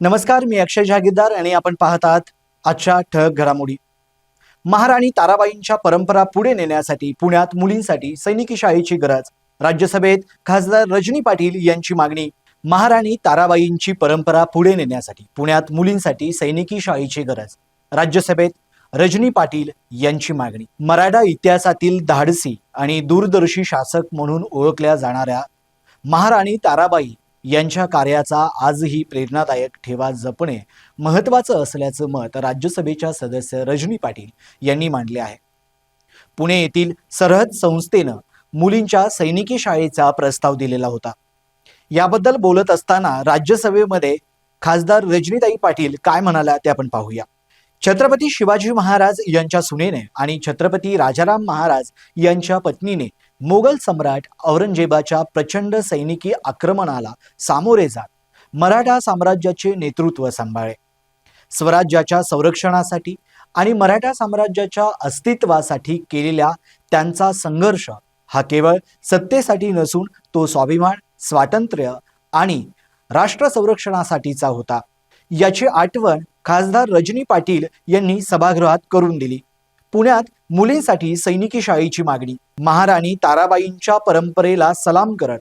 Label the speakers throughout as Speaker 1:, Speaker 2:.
Speaker 1: नमस्कार मी अक्षय जागीरदार आणि आपण पाहत आहात आजच्या ठळक घडामोडी. महाराणी ताराबाईंच्या परंपरा पुढे नेण्यासाठी पुण्यात मुलींसाठी सैनिकी शाळेची गरज राज्यसभेत खासदार रजनी पाटील यांची मागणी महाराणी ताराबाईंची परंपरा पुढे नेण्यासाठी पुण्यात मुलींसाठी सैनिकी शाळेची गरज राज्यसभेत रजनी पाटील यांची मागणी. मराठा इतिहासातील धाडसी आणि दूरदर्शी शासक म्हणून ओळखल्या जाणाऱ्या महाराणी ताराबाई यांच्या कार्याचा आजही प्रेरणादायक ठेवा जपणे महत्वाचं असल्याचं मत राज्यसभेच्या सदस्य रजनी पाटील यांनी मांडले आहे. पुणे येथील सरहद संस्थेनं मुलींच्या सैनिकी शाळेचा प्रस्ताव दिलेला होता. याबद्दल बोलत असताना राज्यसभेमध्ये खासदार रजनीताई पाटील काय म्हणाल्या ते आपण पाहूया. छत्रपती शिवाजी महाराज यांच्या सुनेने आणि छत्रपती राजाराम महाराज यांच्या पत्नीने मोगल सम्राट औरंगजेबाच्या प्रचंड सैनिकी आक्रमणाला सामोरे जात मराठा साम्राज्याचे नेतृत्व सांभाळे स्वराज्याच्या संरक्षणासाठी आणि मराठा साम्राज्याच्या अस्तित्वासाठी केलेल्या त्यांचा संघर्ष हा केवळ सत्तेसाठी नसून तो स्वाभिमान स्वातंत्र्य आणि राष्ट्र संरक्षणासाठीचा होता. याची आठवण खासदार रजनी पाटील यांनी सभागृहात करून दिली. पुण्यात मुलींसाठी सैनिकी शाळेची मागणी. महाराणी ताराबाईंच्या परंपरेला सलाम करत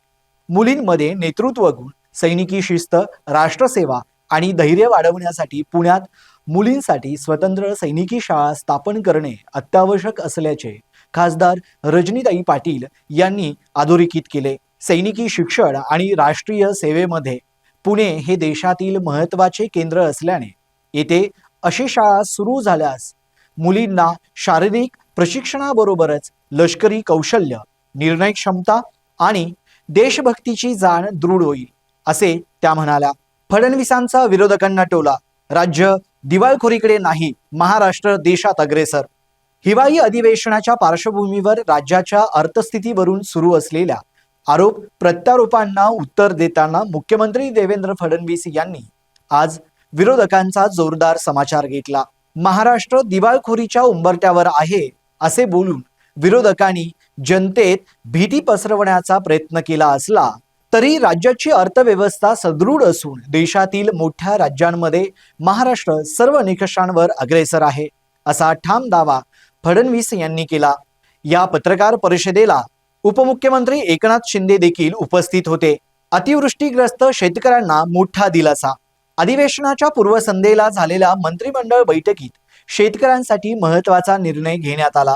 Speaker 1: मुलींमध्ये नेतृत्व गुण सैनिकी शिस्त राष्ट्रसेवा आणि धैर्य वाढवण्यासाठी पुण्यात मुलींसाठी स्वतंत्र सैनिकी शाळा स्थापन करणे अत्यावश्यक असल्याचे खासदार रजनीताई पाटील यांनी अधोरेखित केले. सैनिकी शिक्षण आणि राष्ट्रीय सेवेमध्ये पुणे हे देशातील महत्त्वाचे केंद्र असल्याने येथे अशी शाळा सुरू झाल्यास मुलींना शारीरिक प्रशिक्षणाबरोबरच लष्करी कौशल्य निर्णय क्षमता आणि देशभक्तीची जाण दृढ होईल असे त्या म्हणाल्या. फडणवीसांचा विरोधकांना टोला. राज्य दिवाळखोरीकडे नाही महाराष्ट्र देशात अग्रेसर. हिवाळी अधिवेशनाच्या पार्श्वभूमीवर राज्याच्या अर्थस्थितीवरून सुरू असलेल्या आरोप प्रत्यारोपांना उत्तर देताना मुख्यमंत्री देवेंद्र फडणवीस यांनी आज विरोधकांचा जोरदार समाचार घेतला. महाराष्ट्र दिवाळखोरीच्या उंबरट्यावर आहे असे बोलून विरोधकांनी जनतेत भीती पसरवण्याचा प्रयत्न केला असला तरी राज्याची अर्थव्यवस्था सदृढ असून देशातील मोठ्या राज्यांमध्ये महाराष्ट्र सर्व निकषांवर अग्रेसर आहे असा ठाम दावा फडणवीस यांनी केला. या पत्रकार परिषदेला उपमुख्यमंत्री एकनाथ शिंदे देखील उपस्थित होते. अतिवृष्टीग्रस्त शेतकऱ्यांना मोठा दिलासा अधिवेशनाच्या पूर्वसंध्येला झालेल्या मंत्रिमंडळ बैठकीत शेतकऱ्यांसाठी महत्त्वाचा निर्णय घेण्यात आला.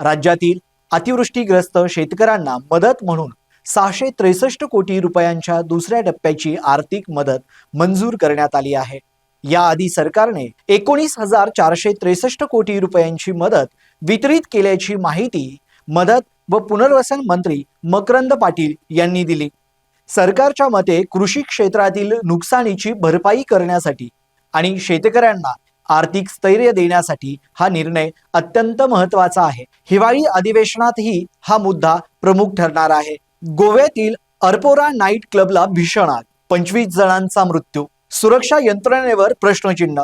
Speaker 1: राज्यातील अतिवृष्टीग्रस्त शेतकऱ्यांना मदत म्हणून सहाशे त्रेसष्ट कोटी रुपयांच्या दुसऱ्या टप्प्याची आर्थिक मदत मंजूर करण्यात आली आहे. याआधी सरकारने एकोणीस हजार चारशे त्रेसष्ट कोटी रुपयांची मदत वितरित केल्याची माहिती मदत व पुनर्वसन मंत्री मकरंद पाटील यांनी दिली. सरकारच्या मते कृषी क्षेत्रातील नुकसानीची भरपाई करण्यासाठी आणि शेतकऱ्यांना आर्थिक स्थैर्य देण्यासाठी हा निर्णय अत्यंत महत्त्वाचा आहे. हिवाळी अधिवेशनातही हा मुद्दा प्रमुख ठरणार आहे. गोव्यातील अर्पोरा नाईट क्लबला भीषण आग पंचवीस जणांचा मृत्यू सुरक्षा यंत्रणेवर प्रश्नचिन्ह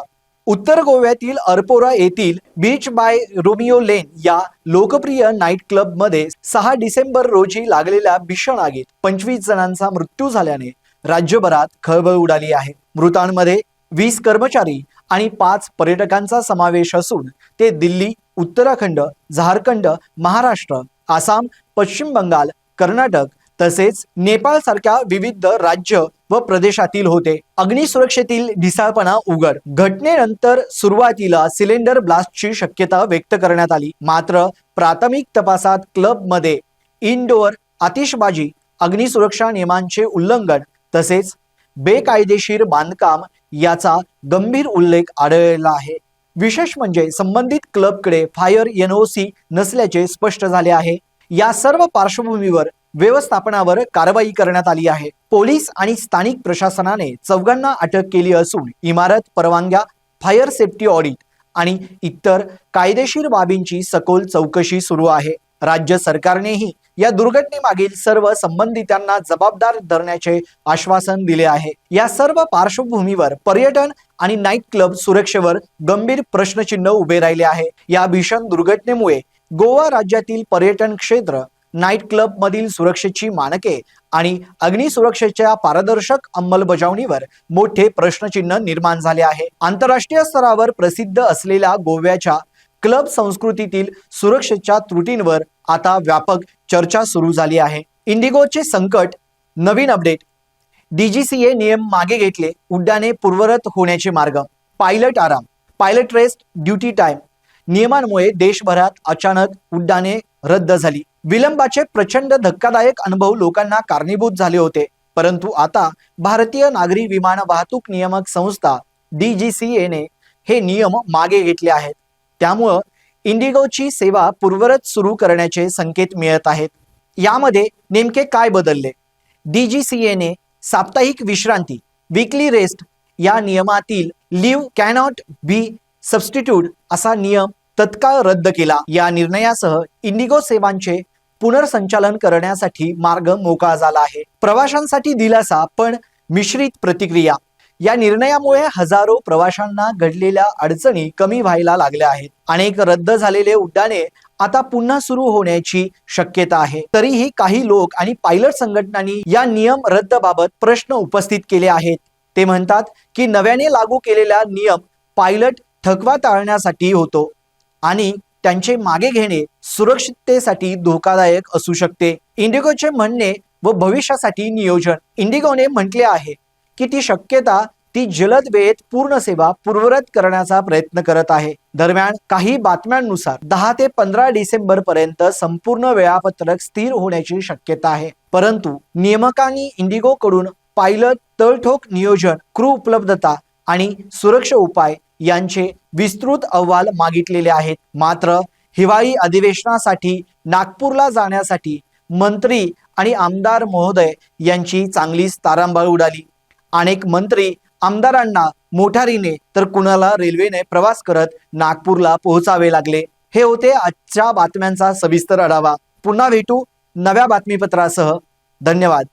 Speaker 1: उत्तर गोव्यातील अर्पोरा येथील बीच बाय रोमिओ लेन या लोकप्रिय नाईट क्लबमध्ये सहा डिसेंबर रोजी लागलेल्या भीषण आगीत पंचवीस जणांचा मृत्यू झाल्याने राज्यभरात खळबळ उडाली आहे. मृतांमध्ये वीस कर्मचारी आणि पाच पर्यटकांचा समावेश असून ते दिल्ली उत्तराखंड झारखंड महाराष्ट्र आसाम पश्चिम बंगाल कर्नाटक तसेच नेपाळ सारख्या विविध राज्य व प्रदेशातील होते. अग्निसुरक्षेतील ढिसाळपणा उघड. घटनेनंतर सुरुवातीला सिलेंडर ब्लास्टची शक्यता व्यक्त करण्यात आली. मात्र प्राथमिक तपासात क्लबमध्ये इनडोअर आतिषबाजी अग्निसुरक्षा नियमांचे उल्लंघन तसेच बेकायदेशीर बांधकाम याचा गंभीर उल्लेख आढळलेला आहे. विशेष म्हणजे संबंधित क्लबकडे फायर एनओसी नसल्याचे स्पष्ट झाले आहे. या सर्व पार्श्वभूमीवर व्यवस्थापनावर कारवाई करण्यात आली आहे. पोलीस आणि स्थानिक प्रशासनाने चौघांना अटक केली असून इमारत परवानग्या फायर सेफ्टी ऑडिट आणि इतर कायदेशीर बाबींची सखोल चौकशी सुरू आहे. राज्य सरकारनेही या दुर्घटनेमागील सर्व संबंधितांना जबाबदार धरण्याचे आश्वासन दिले आहे. या सर्व पार्श्वभूमीवर पर्यटन आणि नाईट क्लब सुरक्षेवर गंभीर प्रश्नचिन्ह उभे राहिले आहे. या भीषण दुर्घटनेमुळे गोवा राज्यातील पर्यटन क्षेत्र नाईट क्लब मधील सुरक्षेची मानके आणि अग्निसुरक्षेच्या पारदर्शक अंमलबजावणीवर मोठे प्रश्नचिन्ह निर्माण झाले आहे. आंतरराष्ट्रीय स्तरावर प्रसिद्ध असलेल्या गोव्याच्या क्लब संस्कृतीतील सुरक्षेच्या त्रुटींवर आता व्यापक चर्चा सुरू झाली आहे. इंडिगोचे संकट नवीन अपडेट. डीजीसीए नियम मागे घेतले उड्डाणे पूर्वरत होण्याचे मार्ग. पायलट आराम पायलट रेस्ट ड्युटी टाइम. नियमांमुळे देशभरात अचानक उड्डाणे रद्द झाली. विलंबाचे प्रचंड धक्कादायक अनुभव लोकांना कारणीभूत झाले होते. परंतु आता भारतीय नागरी विमान वाहतूक नियामक संस्था डीजीसीएने हे नियम मागे घेतले आहेत. त्यामुळं इंडिगोची सेवा पूर्वरच सुरू करण्याचे संकेत मिळत आहेत. यामध्ये नेमके काय बदलले? डीजीसीएने साप्ताहिक विश्रांती विकली रेस्ट या नियमातील लिव्ह कॅनॉट बी सबस्टिट्यूट असा नियम तत्काळ रद्द केला. या निर्णयासह इंडिगो सेवांचे पुनर्संचालन करण्यासाठी मार्ग मोकळा झाला आहे. प्रवाशांसाठी दिलासा पण मिश्रित प्रतिक्रिया. या निर्णयामुळे हजारो प्रवाशांना घडलेल्या अडचणी कमी व्हायला लागल्या आहेत. अनेक रद्द झालेले उड्डाणे आता पुन्हा सुरू होण्याची शक्यता आहे. तरीही काही लोक आणि पायलट संघटनांनी या नियम रद्द बाबत प्रश्न उपस्थित केले आहेत. ते म्हणतात की नव्याने लागू केलेला नियम पायलट थकवा टाळण्यासाठी होतो. आणि त्यांचे मागे घेणे सुरक्षिततेसाठी धोकादायक असू शकते. इंडिगोचे म्हणणे व भविष्यासाठी नियोजन. इंडिगोने म्हटले आहे की ती शक्यता ती जलद वेळेत पूर्ण सेवा पूर्वरत करण्याचा प्रयत्न करत आहे. दरम्यान काही बातम्यांनुसार दहा ते पंधरा डिसेंबर पर्यंत संपूर्ण वेळापत्रक स्थिर होण्याची शक्यता आहे. परंतु नियमकांनी इंडिगो कडून पायलट तळठोक नियोजन क्रू उपलब्धता आणि सुरक्षा उपाय यांचे विस्तृत अहवाल मागितलेले आहेत. मात्र हिवाळी अधिवेशनासाठी नागपूरला जाण्यासाठी मंत्री आणि आमदार महोदय यांची चांगलीच तारांबळ उडाली. अनेक मंत्री आमदारांना मोटारीने तर कुणाला रेल्वेने प्रवास करत नागपूरला पोहोचावे लागले. हे होते आजच्या बातम्यांचा सविस्तर आढावा. पुन्हा भेटू नव्या बातमीपत्रासह. धन्यवाद.